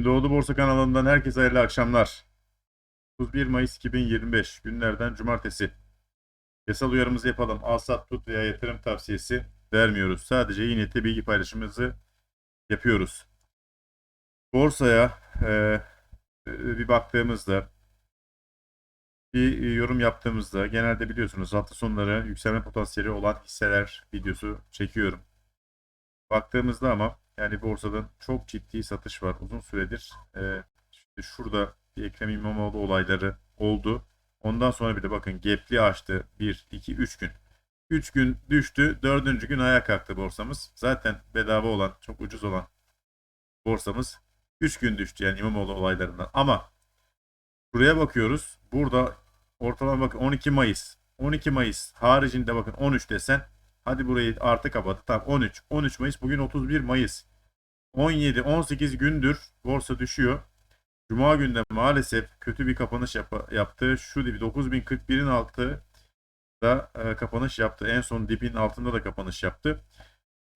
Gündoğdu Borsa kanalından herkese hayırlı akşamlar. 31 Mayıs 2025 günlerden cumartesi. Yasal uyarımızı yapalım. Alsat tut veya yatırım tavsiyesi vermiyoruz. Sadece iyi niyetli bilgi paylaşımımızı yapıyoruz. Borsaya e, e, bir baktığımızda bir yorum yaptığımızda genelde biliyorsunuz hafta sonları yükselme potansiyeli olan hisseler videosu çekiyorum. Baktığımızda ama yani borsadan çok ciddi satış var uzun süredir. Ee, işte şurada bir Ekrem İmamoğlu olayları oldu. Ondan sonra bir de bakın gapli açtı. 1, 2, 3 gün. 3 gün düştü. 4. gün ayağa kalktı borsamız. Zaten bedava olan, çok ucuz olan borsamız 3 gün düştü yani İmamoğlu olaylarından. Ama buraya bakıyoruz. Burada ortalama bakın 12 Mayıs. 12 Mayıs haricinde bakın 13 desen Hadi burayı artı kapattı. Tamam 13. 13 Mayıs. Bugün 31 Mayıs. 17, 18 gündür borsa düşüyor. Cuma günde maalesef kötü bir kapanış yap- yaptı. Şu dibi 9041'in altı da e, kapanış yaptı. En son dibin altında da kapanış yaptı.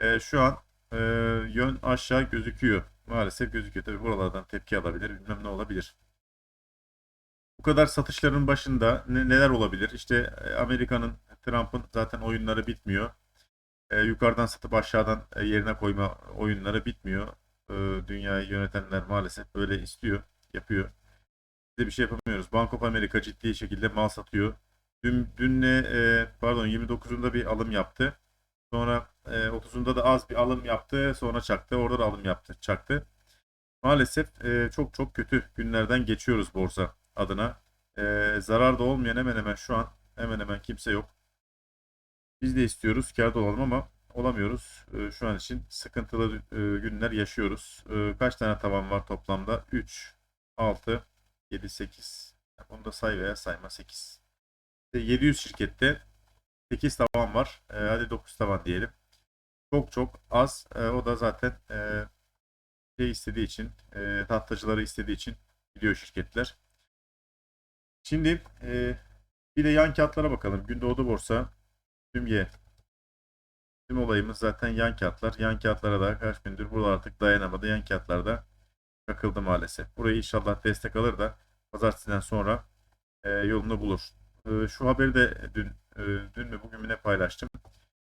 E, şu an e, yön aşağı gözüküyor. Maalesef gözüküyor. Tabi buralardan tepki alabilir. Bilmem ne olabilir. Bu kadar satışların başında ne- neler olabilir? İşte e, Amerika'nın, Trump'ın zaten oyunları bitmiyor. E, yukarıdan satıp aşağıdan e, yerine koyma oyunları bitmiyor. E, dünyayı yönetenler maalesef böyle istiyor, yapıyor. Biz de bir şey yapamıyoruz. Bank of America ciddi şekilde mal satıyor. Dün, dünle, e, pardon 29'unda bir alım yaptı. Sonra e, 30'unda da az bir alım yaptı. Sonra çaktı. Orada da alım yaptı, çaktı. Maalesef e, çok çok kötü günlerden geçiyoruz borsa adına. E, zararda olmayan hemen hemen şu an hemen hemen kimse yok. Biz de istiyoruz kârda olalım ama olamıyoruz. E, şu an için sıkıntılı e, günler yaşıyoruz. E, kaç tane tavan var toplamda? 3, 6, 7, 8. Bunu da say veya sayma 8. 700 şirkette 8 tavan var. E, hadi 9 tavan diyelim. Çok çok az. E, o da zaten e, şey istediği için, e, tahtacıları istediği için gidiyor şirketler. Şimdi e, bir de yan kağıtlara bakalım. Gündoğdu Borsa, Tüm olayımız zaten yan kağıtlar. Yan kağıtlara da kaç gündür burada artık dayanamadı. Yan kağıtlarda takıldı maalesef. Burayı inşallah destek alır da pazartesiden sonra e, yolunu bulur. E, şu haberi de dün, e, dün mü bugün mü ne paylaştım.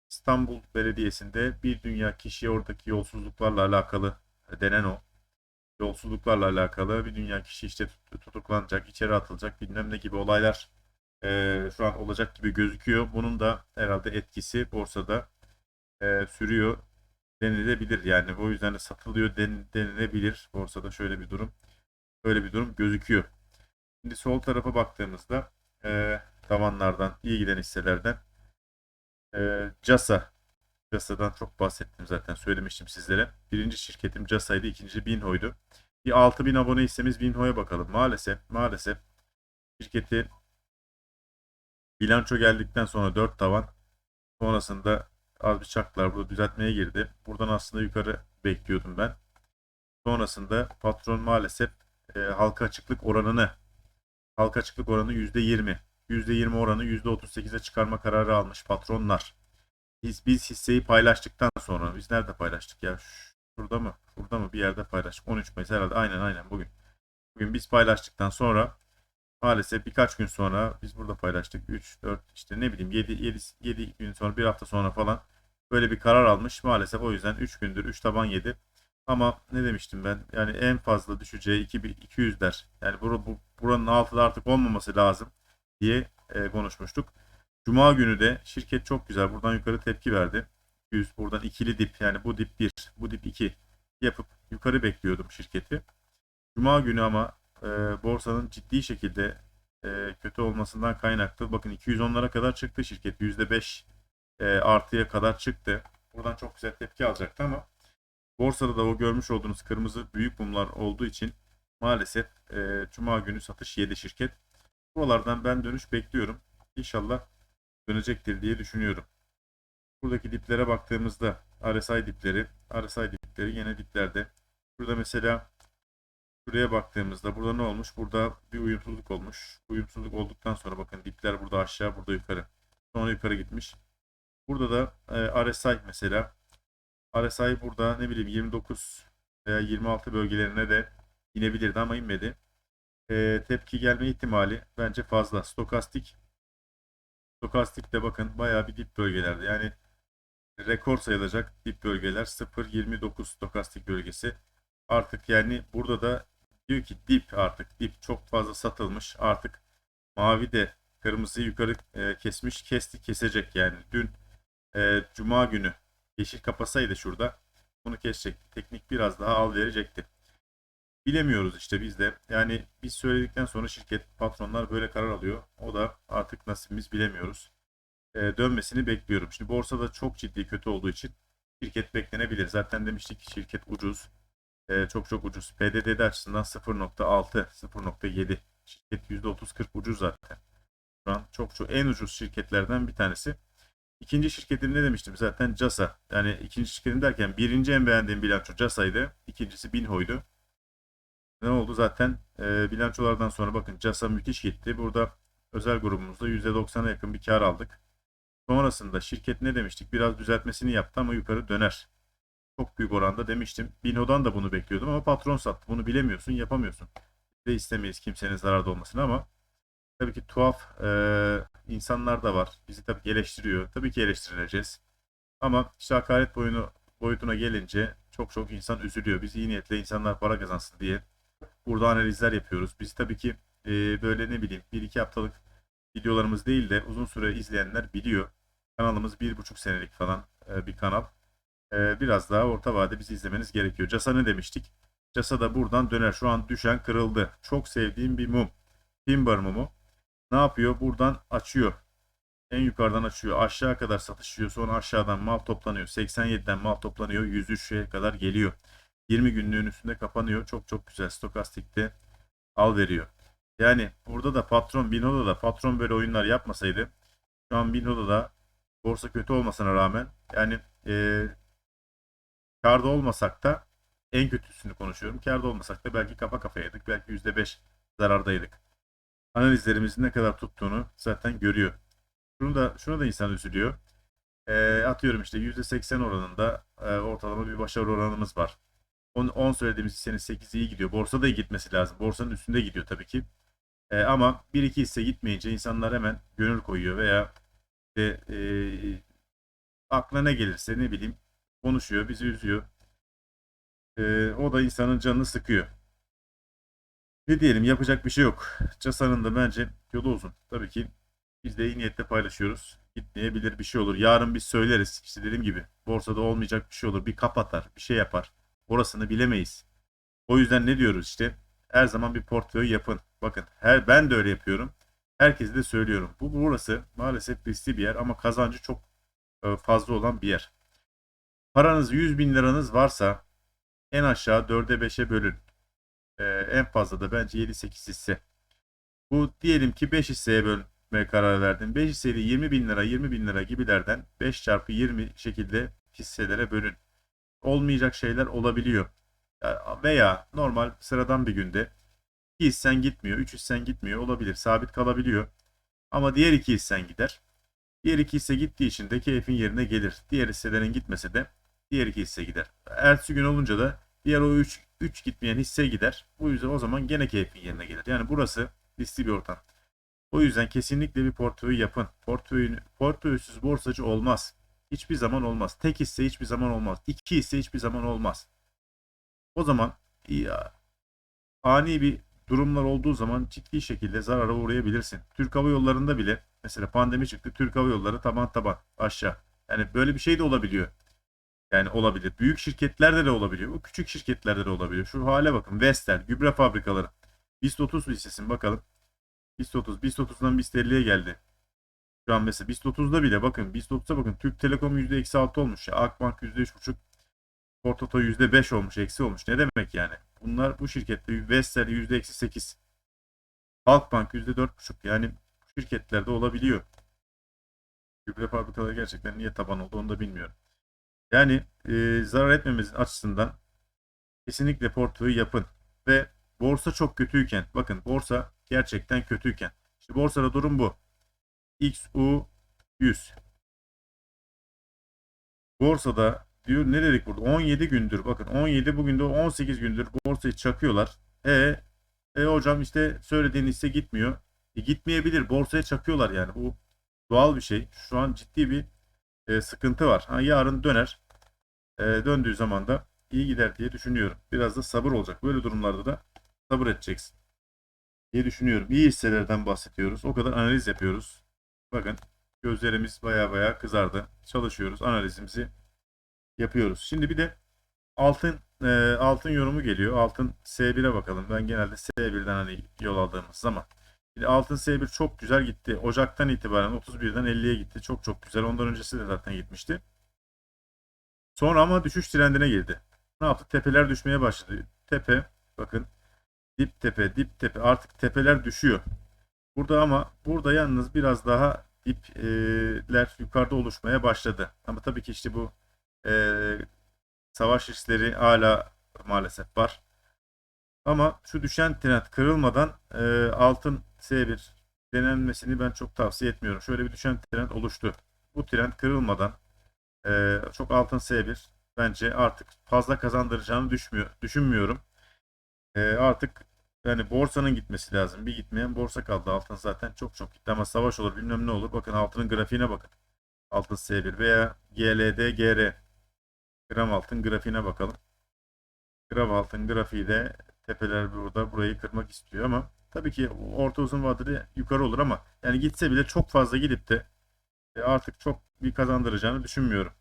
İstanbul Belediyesi'nde bir dünya kişiye oradaki yolsuzluklarla alakalı e, denen o. Yolsuzluklarla alakalı bir dünya kişi işte tut- tutuklanacak, içeri atılacak bilmem ne gibi olaylar e, şu an olacak gibi gözüküyor. Bunun da herhalde etkisi borsada e, sürüyor denilebilir. Yani o yüzden de satılıyor den, denilebilir. Borsada şöyle bir durum. Böyle bir durum gözüküyor. Şimdi sol tarafa baktığımızda e, tavanlardan iyi giden hisselerden e, CASA CASA'dan çok bahsettim zaten söylemiştim sizlere. Birinci şirketim CASA'ydı, ikinci Binho'ydu. Bir 6000 abone hissemiz Binho'ya bakalım. Maalesef maalesef şirketi bilanço geldikten sonra 4 tavan sonrasında az bir çaklar burada düzeltmeye girdi. Buradan aslında yukarı bekliyordum ben. Sonrasında patron maalesef e, halka açıklık oranını halka açıklık oranı %20 %20 oranı %38'e çıkarma kararı almış patronlar. Biz, biz hisseyi paylaştıktan sonra biz nerede paylaştık ya? Şurada mı? Şurada mı? Bir yerde paylaştık. 13 Mayıs herhalde. Aynen aynen bugün. Bugün biz paylaştıktan sonra maalesef birkaç gün sonra biz burada paylaştık. 3, 4 işte ne bileyim 7, 7, 7 gün sonra bir hafta sonra falan böyle bir karar almış. Maalesef o yüzden 3 gündür 3 taban yedi. Ama ne demiştim ben? Yani en fazla düşeceği 200 der. Yani bur bu, buranın altında artık olmaması lazım diye e, konuşmuştuk. Cuma günü de şirket çok güzel. Buradan yukarı tepki verdi. 100 buradan ikili dip yani bu dip 1, bu dip 2 yapıp yukarı bekliyordum şirketi. Cuma günü ama e, borsanın ciddi şekilde e, kötü olmasından kaynaklı. Bakın 210'lara kadar çıktı şirket. %5 e, artıya kadar çıktı. Buradan çok güzel tepki alacaktı ama borsada da o görmüş olduğunuz kırmızı büyük mumlar olduğu için maalesef e, Cuma günü satış yedi şirket. Buralardan ben dönüş bekliyorum. İnşallah dönecektir diye düşünüyorum. Buradaki diplere baktığımızda RSI dipleri, RSI dipleri yine diplerde. Burada mesela Şuraya baktığımızda burada ne olmuş? Burada bir uyumsuzluk olmuş. Uyumsuzluk olduktan sonra bakın dipler burada aşağı, burada yukarı. Sonra yukarı gitmiş. Burada da e, RSI mesela. RSI burada ne bileyim 29 veya 26 bölgelerine de inebilirdi ama inmedi. Ee, tepki gelme ihtimali bence fazla. Stokastik Stokastik de bakın bayağı bir dip bölgelerde. Yani rekor sayılacak dip bölgeler 0.29 stokastik bölgesi. Artık yani burada da diyor ki dip artık dip çok fazla satılmış. Artık mavi de kırmızıyı yukarı e, kesmiş. Kesti kesecek yani. Dün e, cuma günü yeşil kapasaydı şurada bunu kesecekti. Teknik biraz daha al verecekti. Bilemiyoruz işte biz de. Yani biz söyledikten sonra şirket patronlar böyle karar alıyor. O da artık nasibimiz bilemiyoruz. E, dönmesini bekliyorum. Şimdi borsada çok ciddi kötü olduğu için şirket beklenebilir. Zaten demiştik ki şirket ucuz. E, çok çok ucuz. PDD'de açısından 0.6, 0.7. Şirket %30-40 ucuz zaten. Şu an çok çok en ucuz şirketlerden bir tanesi. İkinci şirketim ne demiştim zaten CASA. Yani ikinci şirketim derken birinci en beğendiğim bilanço CASA'ydı. İkincisi Binho'ydu. Ne oldu zaten e, bilançolardan sonra bakın CASA müthiş gitti. Burada özel grubumuzda %90'a yakın bir kar aldık. Sonrasında şirket ne demiştik? Biraz düzeltmesini yaptı ama yukarı döner. Çok büyük oranda demiştim. Bino'dan da bunu bekliyordum ama patron sattı. Bunu bilemiyorsun, yapamıyorsun. De istemeyiz kimsenin zararda olmasını ama tabii ki tuhaf e, insanlar da var. Bizi tabii ki eleştiriyor. Tabii ki eleştirileceğiz. Ama işte hakaret boyunu, boyutuna gelince çok çok insan üzülüyor. Biz iyi niyetle insanlar para kazansın diye burada analizler yapıyoruz. Biz tabii ki e, böyle ne bileyim bir iki haftalık videolarımız değil de uzun süre izleyenler biliyor. Kanalımız bir buçuk senelik falan e, bir kanal. E, biraz daha orta vade bizi izlemeniz gerekiyor. Casa ne demiştik? Casa da buradan döner. Şu an düşen kırıldı. Çok sevdiğim bir mum. Timber mumu. Ne yapıyor? Buradan açıyor. En yukarıdan açıyor. Aşağı kadar satışıyor. Sonra aşağıdan mal toplanıyor. 87'den mal toplanıyor. 103'e kadar geliyor. 20 günlüğün üstünde kapanıyor. Çok çok güzel. Stokastikte al veriyor. Yani burada da patron Bino'da da patron böyle oyunlar yapmasaydı şu an Bino'da da borsa kötü olmasına rağmen yani e, karda olmasak da en kötüsünü konuşuyorum. Karda olmasak da belki kafa kafayaydık. Belki %5 zarardaydık. Analizlerimizin ne kadar tuttuğunu zaten görüyor. Şunu da şuna da insan üzülüyor. E, atıyorum işte %80 oranında e, ortalama bir başarı oranımız var. 10, 10 söylediğimiz hissenin 8 iyi gidiyor. Borsa da gitmesi lazım. Borsanın üstünde gidiyor tabii ki. E, ama 1-2 hisse gitmeyince insanlar hemen gönül koyuyor veya işte, e, aklına ne gelirse ne bileyim konuşuyor, bizi üzüyor. E, o da insanın canını sıkıyor. Ne diyelim yapacak bir şey yok. Casa'nın da bence yolu uzun. Tabii ki biz de iyi niyetle paylaşıyoruz. Gitmeyebilir bir şey olur. Yarın biz söyleriz. İşte dediğim gibi borsada olmayacak bir şey olur. Bir kapatar, bir şey yapar. Orasını bilemeyiz. O yüzden ne diyoruz işte? Her zaman bir portföy yapın. Bakın her ben de öyle yapıyorum. Herkese de söylüyorum. Bu burası maalesef riskli bir yer ama kazancı çok e, fazla olan bir yer. Paranız 100 bin liranız varsa en aşağı 4'e 5'e bölün. Ee, en fazla da bence 7-8 hisse. Bu diyelim ki 5 hisseye bölmeye karar verdin. 5 hisseli 20 bin lira 20 bin lira gibilerden 5 çarpı 20 şekilde hisselere bölün. Olmayacak şeyler olabiliyor. Veya normal sıradan bir günde 2 hissen gitmiyor, 3 hissen gitmiyor olabilir. Sabit kalabiliyor. Ama diğer 2 hissen gider. Diğer 2 hisse gittiği için de keyfin yerine gelir. Diğer hisselerin gitmese de diğer 2 hisse gider. Ertesi gün olunca da diğer o 3 3 gitmeyen hisse gider. Bu yüzden o zaman gene keyfin yerine gelir. Yani burası riskli bir ortam. O yüzden kesinlikle bir portföy yapın. Portföyün, portföysüz borsacı olmaz. Hiçbir zaman olmaz. Tek hisse hiçbir zaman olmaz. İki hisse hiçbir zaman olmaz. O zaman ya, ani bir durumlar olduğu zaman ciddi şekilde zarara uğrayabilirsin. Türk Hava Yolları'nda bile mesela pandemi çıktı. Türk Hava Yolları taban taban aşağı. Yani böyle bir şey de olabiliyor. Yani olabilir. Büyük şirketlerde de olabiliyor. Bu küçük şirketlerde de olabiliyor. Şu hale bakın. Vestel, gübre fabrikaları. BIST 30 listesin bakalım. BIST 30. BIST 30'dan BIST 50'ye geldi. Şu an mesela BIST 30'da bile bakın. BIST 30'a bakın. Türk Telekom %-6 olmuş. Ya. Akbank %3,5. Portoto %5 olmuş. Eksi olmuş. Ne demek yani? Bunlar bu şirkette Vestel %-8. Halkbank %4,5. Yani şirketlerde olabiliyor. Gübre fabrikaları gerçekten niye taban oldu onu da bilmiyorum. Yani e, zarar etmemizin açısından kesinlikle portföy yapın. Ve borsa çok kötüyken bakın borsa gerçekten kötüyken. İşte borsada durum bu. XU 100. Borsada diyor ne dedik burada 17 gündür bakın 17 bugün de 18 gündür borsayı çakıyorlar. E, e hocam işte söylediğin hisse gitmiyor. E, gitmeyebilir. Borsaya çakıyorlar yani. Bu doğal bir şey. Şu an ciddi bir e, sıkıntı var. Ha, yarın döner. E, döndüğü zaman da iyi gider diye düşünüyorum. Biraz da sabır olacak. Böyle durumlarda da sabır edeceksin diye düşünüyorum. İyi hisselerden bahsediyoruz. O kadar analiz yapıyoruz. Bakın gözlerimiz baya baya kızardı. Çalışıyoruz. Analizimizi yapıyoruz. Şimdi bir de altın e, altın yorumu geliyor. Altın S1'e bakalım. Ben genelde S1'den hani yol aldığımız zaman. Altın S1 çok güzel gitti. Ocaktan itibaren 31'den 50'ye gitti. Çok çok güzel. Ondan öncesi de zaten gitmişti. Sonra ama düşüş trendine girdi. Ne yaptı? Tepeler düşmeye başladı. Tepe bakın dip tepe dip tepe artık tepeler düşüyor. Burada ama burada yalnız biraz daha dipler yukarıda oluşmaya başladı. Ama tabii ki işte bu e, savaş riskleri hala maalesef var. Ama şu düşen trend kırılmadan e, altın S1 denenmesini ben çok tavsiye etmiyorum. Şöyle bir düşen trend oluştu. Bu trend kırılmadan e, çok altın S1 bence artık fazla kazandıracağını düşmüyor, düşünmüyorum. E, artık yani borsanın gitmesi lazım. Bir gitmeyen borsa kaldı. Altın zaten çok çok gitti ama savaş olur bilmem ne olur. Bakın altının grafiğine bakın. Altın S1 veya GLD GR gram altın grafiğine bakalım. Gram altın grafiği de tepeler burada burayı kırmak istiyor ama tabii ki orta uzun vadede yukarı olur ama yani gitse bile çok fazla gidip de e, artık çok bir kazandıracağını düşünmüyorum.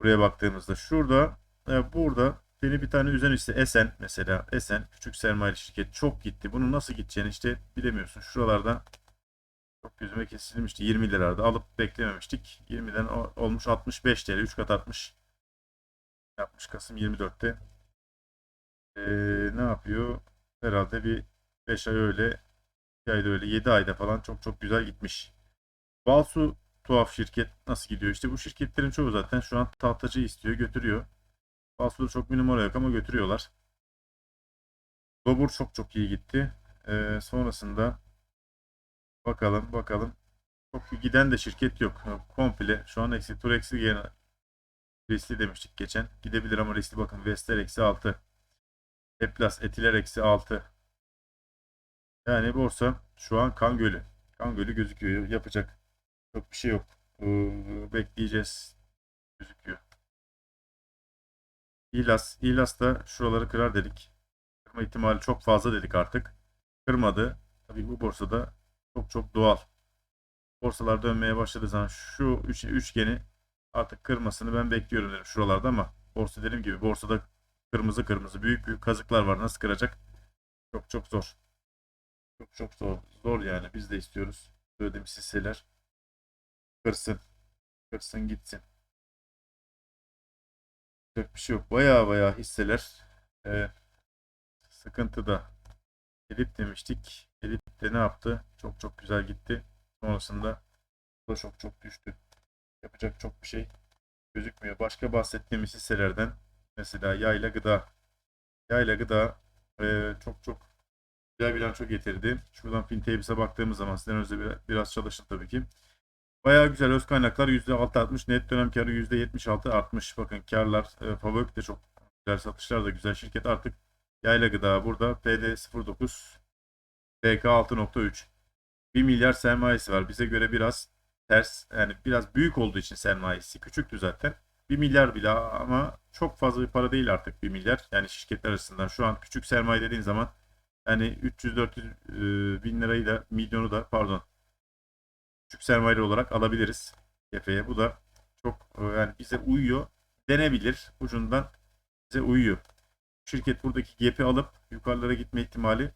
Buraya baktığımızda şurada e, burada beni bir tane üzen ise Esen mesela Esen küçük sermayeli şirket çok gitti. Bunu nasıl gideceğini işte bilemiyorsun. Şuralarda çok gözüme kesilmişti. 20 lirada alıp beklememiştik. 20'den o- olmuş 65 TL. 3 kat artmış. Yapmış Kasım 24'te. Ee, ne yapıyor? Herhalde bir 5 ay öyle 2 ayda öyle 7 ayda falan çok çok güzel gitmiş. Balsu tuhaf şirket nasıl gidiyor? İşte bu şirketlerin çoğu zaten şu an tahtacı istiyor götürüyor. Balsu'da çok bir numara yok ama götürüyorlar. Dobur çok çok iyi gitti. Ee, sonrasında bakalım bakalım. Çok giden de şirket yok. Komple şu an eksi tur eksi gene riskli demiştik geçen. Gidebilir ama riskli bakın. Vestel eksi 6. Eplas Etiler eksi 6. Yani borsa şu an kan gölü. Kan gölü gözüküyor. Yapacak çok bir şey yok. Ee, bekleyeceğiz. Gözüküyor. İlas. İlas da şuraları kırar dedik. Kırma ihtimali çok fazla dedik artık. Kırmadı. Tabii bu borsada çok çok doğal. Borsalar dönmeye başladığı zaman şu üç, üçgeni artık kırmasını ben bekliyorum dedim şuralarda ama borsa dediğim gibi borsada kırmızı kırmızı büyük büyük kazıklar var. Nasıl kıracak? Çok çok zor. Çok çok zor. Zor yani. Biz de istiyoruz. Söylediğimiz hisseler kırsın. Kırsın gitsin. Yapacak bir şey yok. Baya baya hisseler e, sıkıntıda. Elip demiştik. Elip de ne yaptı? Çok çok güzel gitti. Sonrasında da çok çok düştü. Yapacak çok bir şey gözükmüyor. Başka bahsettiğimiz hisselerden mesela yayla gıda. Yayla gıda e, çok çok güzel bilanço getirdi. Şuradan Fintech'e baktığımız zaman sizden önce bir- biraz çalışın tabii ki. Bayağı güzel öz kaynaklar %6 artmış. Net dönem karı %76 artmış. Bakın karlar e, Fabrik de çok güzel satışlar da güzel. Şirket artık yayla gıda burada. PD09 PK 6.3 1 milyar sermayesi var. Bize göre biraz ters. Yani biraz büyük olduğu için sermayesi. Küçüktü zaten. 1 milyar bile ama çok fazla bir para değil artık 1 milyar. Yani şirketler arasından. Şu an küçük sermaye dediğin zaman yani 300-400 e, bin lirayı da milyonu da pardon küçük sermaye olarak alabiliriz kefeye. Bu da çok e, yani bize uyuyor. Denebilir. Ucundan bize uyuyor. Şirket buradaki gap'i alıp yukarılara gitme ihtimali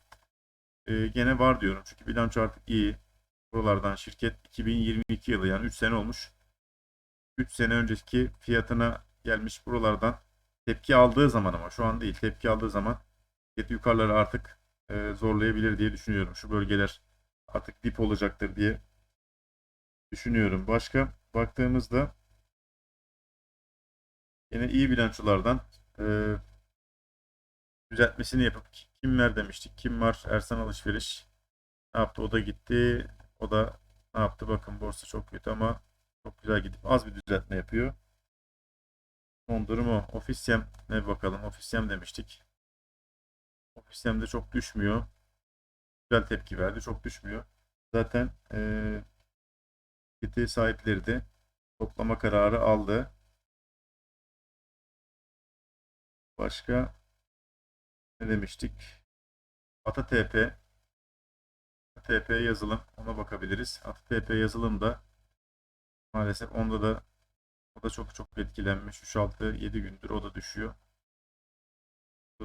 e, gene var diyorum. Çünkü bilanço artık iyi. Buralardan şirket 2022 yılı yani 3 sene olmuş. 3 sene önceki fiyatına gelmiş buralardan tepki aldığı zaman ama şu an değil tepki aldığı zaman şirket yukarıları artık e, zorlayabilir diye düşünüyorum. Şu bölgeler artık dip olacaktır diye düşünüyorum. Başka baktığımızda yine iyi bilançolardan e, düzeltmesini yapıp kimler demiştik? Kim var? Ersan Alışveriş. Ne yaptı? O da gitti. O da ne yaptı? Bakın borsa çok kötü ama çok güzel gidip az bir düzeltme yapıyor. Son durum o. Ofisyem ne bakalım. Ofisyem demiştik. Ofisimde çok düşmüyor. Güzel tepki verdi. Çok düşmüyor. Zaten eee şirketi sahipleri de toplama kararı aldı. Başka ne demiştik? AtaTP AtaTP yazılım ona bakabiliriz. AtaTP yazılım da maalesef onda da o da çok çok etkilenmiş. 3-6-7 gündür o da düşüyor.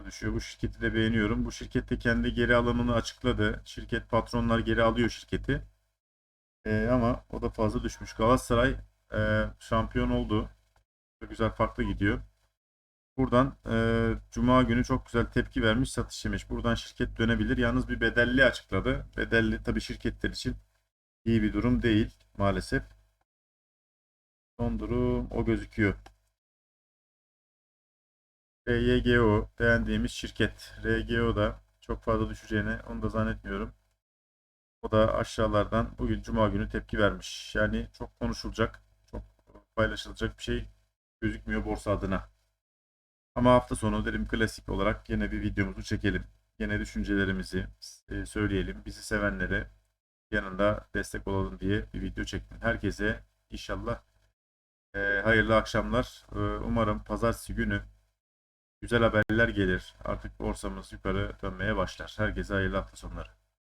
Düşüyor. Bu şirketi de beğeniyorum. Bu şirkette kendi geri alımını açıkladı. Şirket patronlar geri alıyor şirketi. Ee, ama o da fazla düşmüş. Galatasaray e, şampiyon oldu. Çok güzel farklı gidiyor. Buradan e, Cuma günü çok güzel tepki vermiş, satış yemiş. Buradan şirket dönebilir. Yalnız bir bedelli açıkladı. Bedelli tabii şirketler için iyi bir durum değil maalesef. Son durum o gözüküyor. RYGO beğendiğimiz şirket. RGO da çok fazla düşeceğini onu da zannetmiyorum. O da aşağılardan bugün Cuma günü tepki vermiş. Yani çok konuşulacak, çok paylaşılacak bir şey gözükmüyor borsa adına. Ama hafta sonu dedim klasik olarak yine bir videomuzu çekelim. Yine düşüncelerimizi e, söyleyelim. Bizi sevenlere yanında destek olalım diye bir video çektim. Herkese inşallah e, hayırlı akşamlar. E, umarım pazartesi günü güzel haberler gelir. Artık borsamız yukarı dönmeye başlar. Herkese hayırlı hafta sonları.